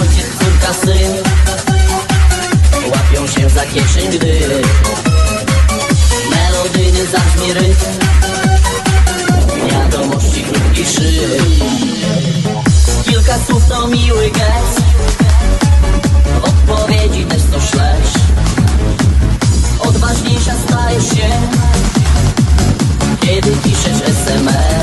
ojciec, córka, syn. Łapią się za kieszeń, gdy Melodyjny zabrzmi rytm. Wiadomości krótki szyb Kilka słów to miły gest. Odpowiedzi też to szlesz Odważniejsza stajesz się Kiedy piszesz SMS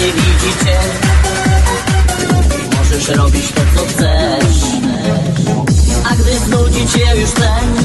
nie widzicie. Możesz robić to co chcesz. A gdy znudzi cię już ten